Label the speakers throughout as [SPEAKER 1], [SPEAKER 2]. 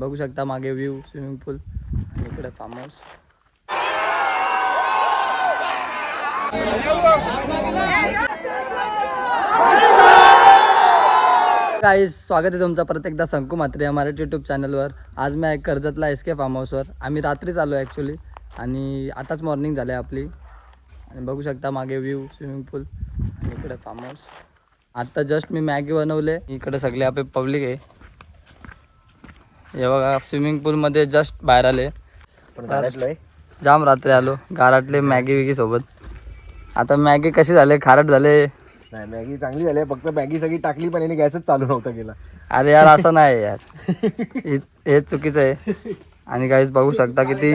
[SPEAKER 1] बघू शकता मागे व्ह्यू स्विमिंग पूल आणि इकडे फार्म हाऊस काही स्वागत आहे तुमचं परत एकदा शंकू मात्रे या मराठी यूट्यूब चॅनलवर आज मी आहे कर्जतला एस के फार्म हाऊसवर आम्ही रात्रीच आलो आहे ॲक्च्युली आणि आताच मॉर्निंग झालं आहे आपली. आणि बघू शकता मागे व्ह्यू स्विमिंग पूल आणि इकडे फार्म हाऊस आत्ता जस्ट मी मॅगी बनवले. इकडे सगळे आपले पब्लिक आहे. हे बघा स्विमिंग पूलमध्ये जस्ट बाहेर आले. जाम रात्री आलो. गाराटले मॅगी विगी सोबत. आता मॅगी कशी झाले? खारट झाले.
[SPEAKER 2] नाही मॅगी चांगली झाली आहे, फक्त मॅगी सगळी टाकली पण याने गॅसच चालू नव्हता केला.
[SPEAKER 1] अरे यार असं नाही यार. हे हे चुकीचं आहे. आणि काहीच बघू शकता किती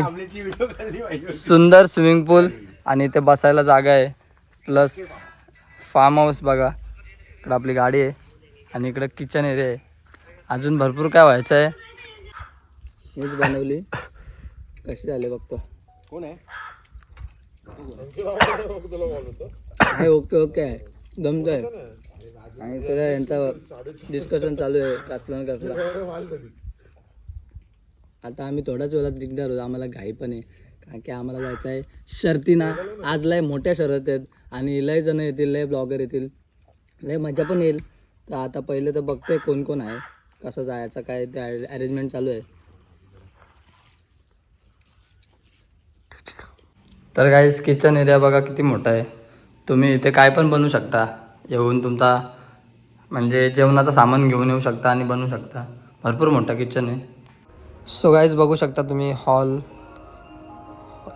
[SPEAKER 1] सुंदर स्विमिंग पूल आणि इथे बसायला जागा आहे. प्लस फार्म हाऊस बघा. इकडं आपली गाडी आहे आणि इकडं किचन एरिया आहे. अजून भरपूर काय व्हायचं आहे? मीच बनवली. कशी झाले बघतो.
[SPEAKER 2] कोण आहे?
[SPEAKER 1] ओके ओके आहे. जमत आहे. आणि इकडे यांचा डिस्कशन चालू आहे कातलन कसला आता आम्ही थोड्याच वेळात दिगदार होतो आम्हाला घाई पण आहे. कारण की आम्हाला जायचं आहे शर्तीना. आज लय मोठ्या शर्यत आहेत. आणि लय जण येतील लय ब्लॉगर येतील. लय मजा पण येईल. तर आता पहिले तर बघतोय कोण कोण आहे. कसं जायचं काय ते अरेंजमेंट चालू आहे. तर काहीच किचन एरिया बघा किती मोठा आहे. तुम्ही इथे काय पण बनवू शकता. येऊन तुमचा म्हणजे जेवणाचं सामान घेऊन येऊ शकता आणि बनवू शकता. भरपूर मोठा किचन आहे. सो गाईज बघू शकता तुम्ही हॉल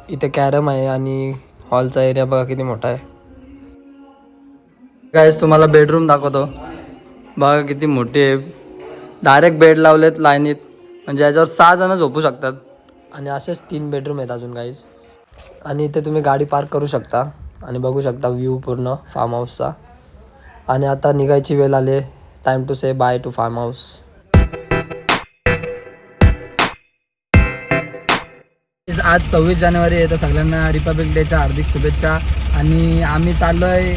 [SPEAKER 1] इथे कॅरम आहे आणि हॉलचा एरिया बघा किती मोठा आहे. गाईज तुम्हाला बेडरूम दाखवतो. बघा किती मोठी आहे. डायरेक्ट बेड लावलेत लाईनीत. म्हणजे याच्यावर सहा जणं झोपू शकतात. आणि असेच तीन बेडरूम आहेत अजून गाईज आणि इथे तुम्ही गाडी पार्क करू शकता आणि बघू शकता व्ह्यू पूर्ण फार्म हाऊसचा आणि आता निघायची वेळ आली time to say bye to farm house आज सव्वीस जानेवारी आहे तर सगळ्यांना रिपब्लिक डेच्या हार्दिक शुभेच्छा. आणि आम्ही चाललो आहे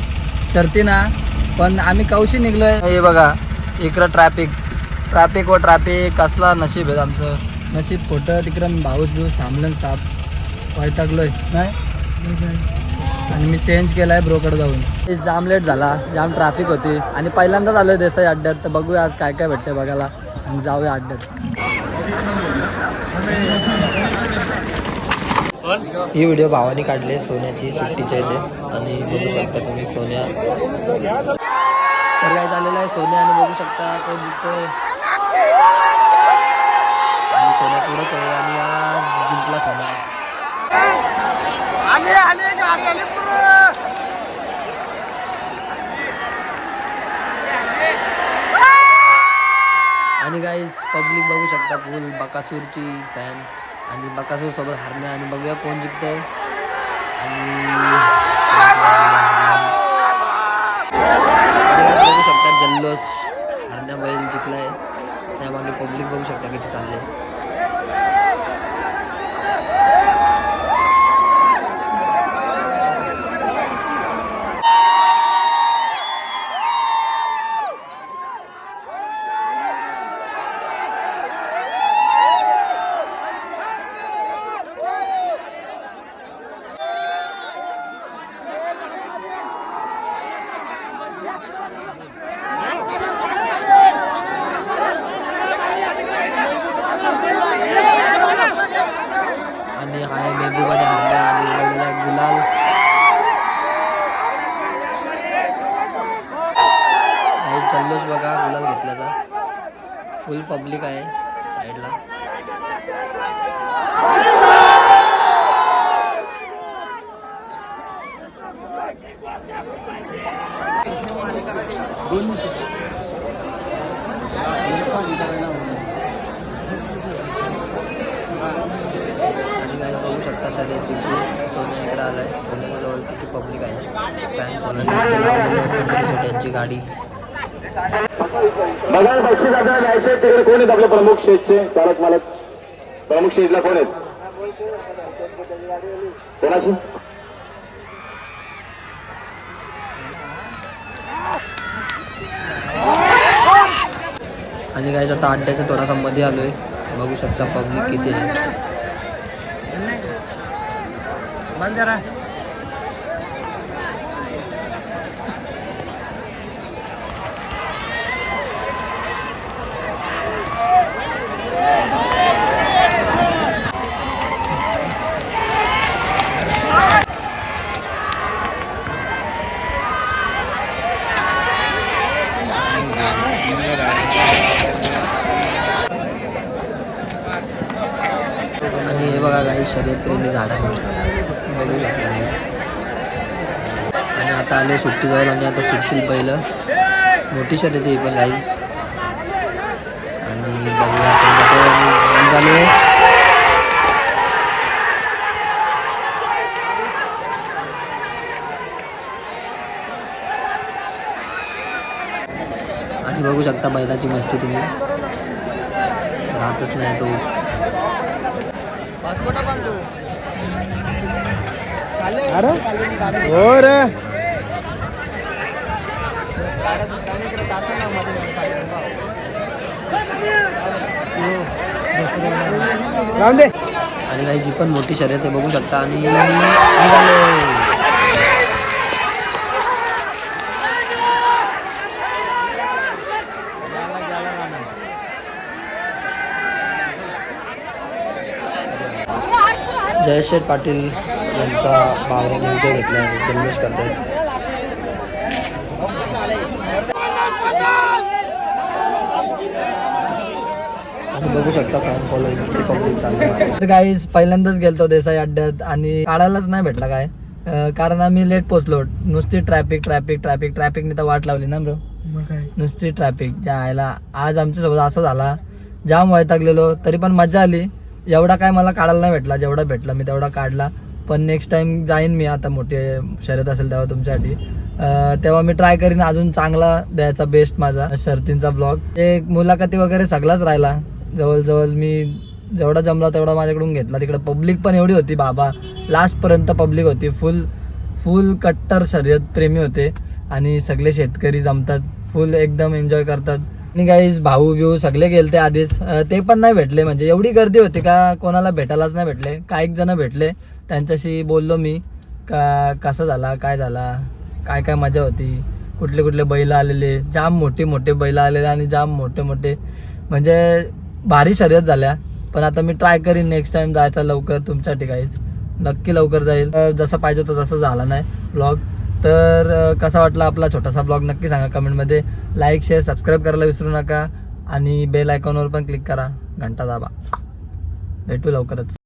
[SPEAKER 1] शर्तीना पण आम्ही कौशी निघलो आहे हे बघा इकडं ट्रॅफिक ट्रॅफिक व ट्रॅफिक कसला नशीब आहे आमचं. नशीब खोटं तिकडं भाऊस बिऊस थांबलं साप. वैतागलोय नाही? आणि मी चेंज केला आहे ब्रोकडे जाऊन ते जाम लेट झाला. जाम ट्रॅफिक होती. आणि पहिल्यांदाच आलो आहे देसाई अड्ड्यात. तर बघूया आज काय काय भेटते बघायला. आणि जाऊया अड्ड्यात. ही व्हिडिओ भावानी काढली सोन्याची सुट्टीच्या इथे. आणि बघू शकता तुम्ही सोन्या. तर काय झालेलं आहे? सोन्या आणि बघू शकता कोण जिंकतोय आणि सोन्या पुढंच आहे. आणि हा जिंकला सोन्या आणि गाईस पब्लिक बघू शकता फुल बकासूरची फॅन आणि बकासूर सोबत हरणे आणि बघूया कोण जिंकतंय. आणि आणि बघू शकता जल्लोष हरण्या बैल जिंकलाय. त्यामागे पब्लिक बघू शकता किती चाललंय. आणि हाय मेहबूबाने हरण्या आणि उडवलेला गुलाल. हे जल्लोष बघा गुलाल घेतल्याचा. फुल पब्लिक आहे साईडला आणि काय शर्यत जिंकून सोन्या इकडे आलाय. सोन्याच्या जवळ किती पब्लिक आहे? फॅन फॉलोअर यांची गाडी.
[SPEAKER 3] बघा बक्षीस आपल्याला द्यायचे तिकडे कोण आहेत आपले प्रमुख स्टेजचे? चालक मालक. प्रमुख कोण आहेत? कोणाशी?
[SPEAKER 1] आणि काय आता अड्ड्याच्या थोडासा मध्ये आलोय. बघू शकता पब्लिक किती आहे. आणि हे बघा काही शर्यतप्रेमी झाडामध्ये करू शकणार नाही आणि आता आलो सुट्टी जाऊन आणि आता सुट्टील पहिलं. मोठी शर्यत आहे पण गाईज आणि बघूया त्यांच्याकडे निघाले. आणि बघू शकता बैलाची मस्ती तुम्ही. राहतच नाही तो.
[SPEAKER 2] हो रे. राहून दे.
[SPEAKER 1] आणि काही जी पण मोठी शर्यत आहे बघू शकता. आणि निघाले. जयशेठ पाटील. यांचा बावऱ्याने विजय घेतला जल्लोष करतात आणि बघू शकता फॅन फॉलोईंग किती पब्लिक चाललं तर गाईज पहिल्यांदाच गेलतो देसाई अड्ड्यात आणि काढायलाच नाही भेटला काय? कारण आम्ही लेट पोचलो नुसती ट्रॅफिक ट्रॅफिक ट्रॅफिक ट्रॅफिकने तर वाट लावली ना ब्रो नुसती ट्रॅफिक ज्या आयला आज आमच्यासोबत असं झाला जाम वैतागलेलो तरी पण मजा आली. एवढा काय मला काढायला नाही भेटला जेवढा भेटला मी तेवढा काढला. पण नेक्स्ट टाइम जाईन मी आता मोठे शर्यत असेल तेव्हा तुमच्यासाठी. तेव्हा मी ट्राय करीन अजून चांगला द्यायचा बेस्ट माझा शर्तींचा ब्लॉग एक मुलाखती वगैरे सगळाच राहिला. जवळजवळ मी जेवढा जमला तेवढा माझ्याकडून घेतला. तिकडे पब्लिक पण एवढी होती बाबा. लास्टपर्यंत पब्लिक होती. फुल फुल कट्टर शर्यत प्रेमी होते. आणि सगळे शेतकरी जमतात. फुल एकदम एन्जॉय करतात. आणि काहीच भाऊ बिऊ सगळे गेलते आधीच. ते पण नाही भेटले म्हणजे. एवढी गर्दी होती का कोणाला भेटायलाच नाही भेटले. काही जण भेटले? त्यांच्याशी बोललो मी का कसं झाला काय झाला काय काय मजा होती कुठले कुठले बैल आलेले जाम मोठे मोठे बैल आलेले आणि जाम मोठे मोठे. म्हणजे भारी शर्यत झाल्या. पण आता मी ट्राय करीन नेक्स्ट टाइम जायचा लवकर तुमच्या ठिकाणीच. नक्की लवकर जाईल. जसं पाहिजे होतं तसं झाला नाही ब्लॉग तर कसा वाटला आपला छोटासा ब्लॉग नक्की सांगा कमेंटमध्ये लाईक शेअर सबस्क्राईब करायला विसरू नका. आणि बेल आयकॉनवर पण क्लिक करा. घंटा दाबा. भेटू लवकरच.